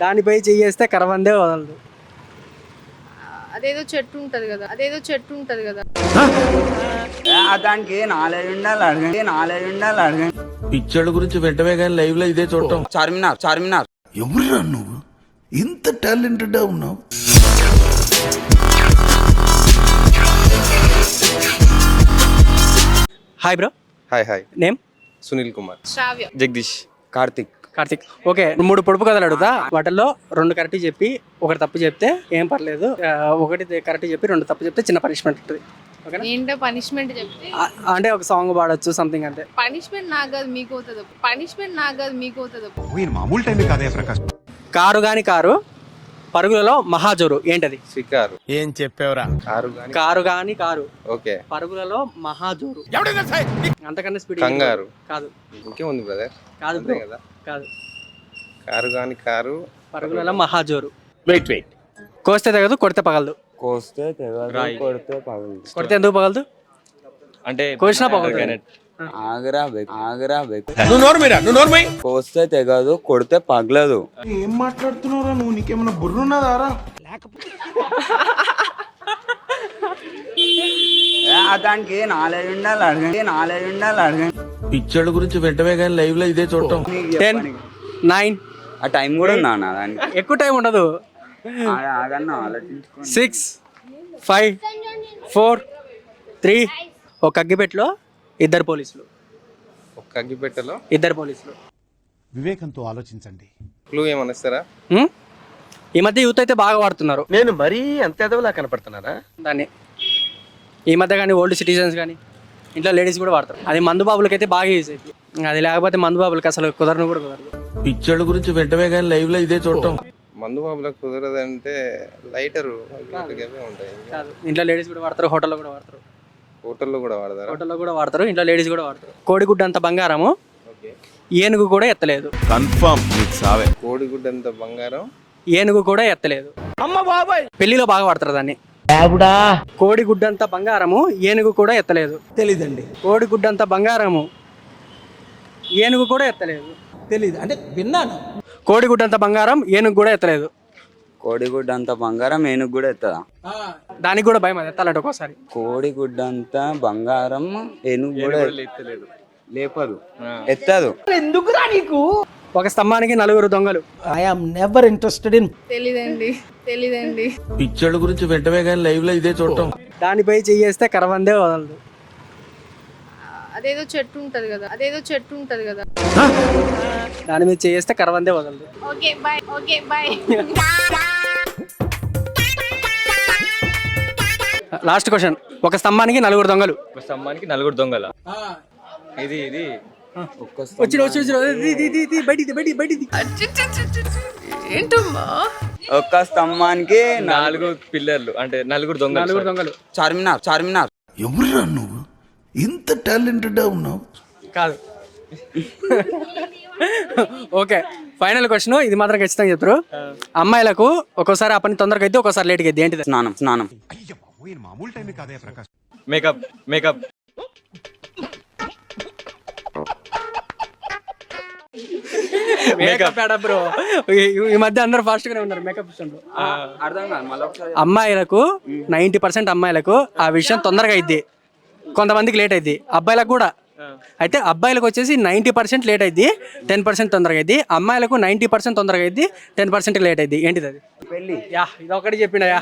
దానిపై చెయ్యేస్తే కరవందే వదలదు. అదేదో చెట్టు ఉంటది కదా అదేదో చెట్టు ఉంటది కదా. ఆ, దానికి నాలెడ్జ్ ఉండాలి అడగండి నాలెడ్జ్ ఉండాలి అడగండి. పిక్చర్ల గురించి వెంటనే కానీ లైవ్లో ఇదే చూడటం. చార్మినార్ చార్మినార్. ఎవరురా నువ్వు? ఇంత టాలెంటెడ్ ఉన్నావు. Hi bro hi hi name Sunil Kumar. Shravya. Jagadeesh. Karthik. Karthik. Okay మూడు పొడుపు కథలు అడుగుతా. వాటిల్లో రెండు కరెక్ట్ చెప్పి ఒకటి తప్పు చెప్తే ఏం పర్లేదు. ఒకటి కరెక్ట్ చెప్పి రెండు తప్పు చెప్తే చిన్న పనిష్మెంట్ ఉంటుంది. ఏంటో పనిష్మెంట్ చెప్తే? అంటే ఒక సాంగ్ పాడొచ్చు సంథింగ్ అంటే. పనిష్మెంట్ నాకు కాదు మీకు అవుతుంది? పనిష్మెంట్ నాకు కాదు మీకు అవుతుంది? మామూలు టైమే కాదే ప్రకాష్? కారు గాని కారు పరుగులలో మహాజోరు ఏంటది? షికారు ఏం చెప్పావురా? కారు కారు గాని కారు. ఓకే. పరుగులలో మహాజోరు. అంతకన్నా స్పీడ్ కంగారు. కాదు. ఇంకేముంది బ్రదర్ కాదు. కదా? కాదు. కారు కానీ కారు. పరుగులలో మహాజోరు. వెయిట్ వెయిట్ కోస్తే తగదు కొడితే పగలదు. కోస్తే తెగదు కొడితే పగలు కొడితే ఎందుకు పగలదు? అంటే కోసినా పగలదు. ఆగరా బెక్ ఆగరా నువ్వు నోరు మీరా నువ్వు నోరు మై కోస్తే తెగదు కొడితే పగలదు. ఏం మాట్లాడుతున్నావురా నువ్వు? నీకేమైనా బుర్రున్నదారా? ఆ, దానికి నాలెడ్జ్ ఉండాలి అడగండి నాలెడ్జ్ ఉండాలి అడగండి. పిక్చర్ల గురించి వెంటనే కానీ లైవ్లో ఇదే చూడటం. టెన్. నైన్. ఆ టైం కూడా ఉందా అన్న దానికి? ఎక్కువ టైం ఉండదు. ఆగన్న సిక్స్ ఫైవ్ ఫోర్ త్రీ. ఒక అగ్గిపెట్టలో ఇద్దరు పోలీసులు. ఒక్క అగ్గిపెట్టెలో? ఇద్దరు పోలీసులు. వివేకంతో ఆలోచించండి. క్లూ ఏమన్నా ఇస్తారా? హ్మ్? ఈ మధ్య యూత్ అయితే బాగా వాడుతున్నారు. నేను మరీ అంత ఎదవలా కనపడుతున్నారా దాన్ని. ఈ మధ్య కానీ ఓల్డ్ సిటిజన్స్ కానీ ఇంట్లో లేడీస్ కూడా వాడతారు. అది మందు బాబులకి అయితే బాగా యూజ్ అవుతుంది అది లేకపోతే మందు బాబులకి అసలు కుదరను కూడా కుదరదు. పిక్చర్ల గురించి వెంటనే కానీ లైవ్లో ఇదే చూడటం. మందు బాబులకు కుదరదంటే లైటరు అవే ఉంటాయి. కాదు ఇంట్లో లేడీస్ కూడా వాడతారు హోటల్లో కూడా వాడతారు. హోటల్లో కూడా వాడతారా? హోటల్లో కూడా వాడతారు ఇంట్లో లేడీస్ కూడా వాడతారు. కోడిగుడ్డ అంత బంగారము ఓకే. ఏనుగు కూడా ఎత్తలేదు. కన్ఫర్మ్ సావే. కోడిగుడ్డంత బంగారం? ఏనుగు కూడా ఎత్తలేదు. పెళ్ళిలో బాగా వాడతారు దాన్ని. కోడి గుడ్డంత బంగారము ఏనుగు కూడా ఎత్తలేదు. తెలీదండి. కోడి గుడ్డంత బంగారము ఏనుగు కూడా ఎత్తలేదు. తెలీదు. అంటే విన్నాను. కోడి గుడ్డంత బంగారం ఏనుగు కూడా ఎత్తలేదు. కోడిగుడ్డ అంత బంగారం ఏనుగు కూడా ఎత్తదా? దానికి కూడా భయం అది ఎత్తాలంటే ఒక్కోసారి. కోడిగుడ్డ అంత బంగారం ఏనుగు కూడా ఎత్తలేదు. లేపదు. ఎత్తదు. ఒక స్తంభానికి నలుగురు దొంగలు. ఐఆమ్ నెవర్ ఇంట్రెస్టెడ్ ఇన్ తెలీదండి తెలీదండి. పిక్చర్ల గురించి వెంటనే కానీ లైవ్లో ఇదే చూడటం. దానిపై చెయ్యేస్తే కరవందే వదలదు. అదేదో చెట్టు ఉంటది కదా అదేదో చెట్టు ఉంటది కదా. దాని మీద చేస్తే కరవందే వదలదు. Okay bye okay bye. Last question ఒక స్తంభానికి నలుగురు దొంగలు. ఒక స్తంభానికి నలుగురు దొంగల? ఇది ఇది. ఒక్క వచ్చి బయటిది బయటిది బయటిది ఏంటమ్మా? స్తంభానికి నాలుగు పిల్లర్లు అంటే నలుగురు దొంగలు నలుగురు. దొంగలు. చార్మినార్ చార్మినార్. ఎవరురా నువ్వు? ఇంత టాలెంటెడ్ ఉన్నావు. కాదు. ఓకే ఫైనల్ క్వశ్చన్ ఇది మాత్రం ఖచ్చితంగా చెప్తారు. అమ్మాయిలకు ఒక్కోసారి ఆ పని తొందరగా అయితే ఒక్కోసారి లేట్గా అయితే ఏంటిది? స్నానం స్నానం. ప్రకాష్. మేకప్. మేకప్ బ్రో ఈ మధ్య అందరూ ఫాస్ట్ గానే ఉన్నారు మేకప్ విషయంలో అర్థం కాదు మళ్ళీ ఒకసారి. అమ్మాయిలకు నైంటీ పర్సెంట్ అమ్మాయిలకు ఆ విషయం తొందరగా అయింది కొంతమందికి లేట్ అయింది అబ్బాయిలకు కూడా. అయితే అబ్బాయిలకు వచ్చేసి నైంటీ పర్సెంట్ లేట్ అయింది టెన్ పర్సెంట్ తొందరగా అయింది అమ్మాయిలకు నైంటీ పర్సెంట్ తొందరగా అయింది టెన్ పర్సెంట్ లేట్ అయింది ఏంటిది అది? పెళ్ళి. యా ఇది ఒకటి చెప్పిండ యా.